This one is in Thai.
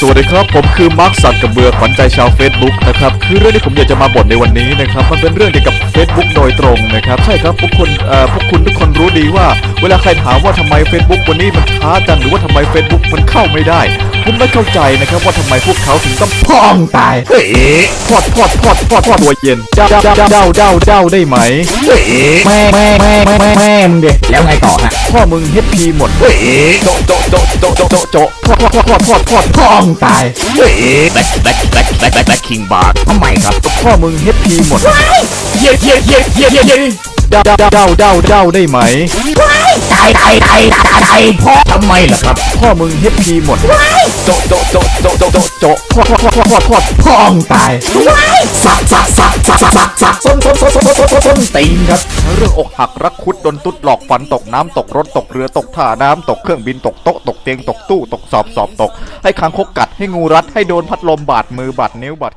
สวัสดีครับ ผมคือมาร์คสันกับเบือขวัญใจชาว Facebook นะครับคือเรื่องที่ผมอยากจะมาบ่นในวันนี้นะครับมันเป็นเรื่องเกี่ยวกับ Facebook โดยตรงนะครับใช่ครับพวกคุณเอ่อพวกคุณทุกคนรู้ดีว่า เวลาใครถามว่าทำไม Facebook วันนี้มันช้าจังหรือว่าทำไม Facebook มันเข้าไม่ได้ ผมไม่เข้าใจนะครับว่าทำไมพวกเขาถึงต้องพ่องตายเฮ้ยพอดพอดพอดพอดพอดตัวเย็นเจ้าเจ้าเจ้าเจ้าเจ้าเจ้าได้ไหมเฮ้ยแม่แม่แม่ แม่แม่แม่มึงดิแล้วไงต่อฮะพ่อมึงเฮดพีหมดเฮ้ยโจะโจะโจะโจะโจะโจะโจะพอดพอดพอดพอดพอดพ่องตายเฮ้ยแบ็คแบ็คแบ็คแบ็คแบ็คแบ็คคิงบาร์ทำไมครับพ่อมึงเฮดพีหมดเย้เย้เย้เย้เย้เย้เจ้าเจ้าเจ้าเจ้าเจ้าได้ไหมตายตายตายตายตายพ่อทำไมล่ะครับ พ่อมึงเฮดพีหมดโจะโจะโจะโจะโจะโจะโจะพอดพอดพอดพอดพอดพ่องตายสักสัก ต้นส้นตีนครับเรื่องอกหักรักคุดโดนตุ๊ดหลอกฝันตกน้ำตกรถตกเรือตกท่าน้ำตกเครื่องบินตกโต๊ะตกเตียงตกตู้ตกสอบสอบตก ให้คางคกกัดให้งูรัดให้โดนพัดลมบาดมือบาดนิ้วบาด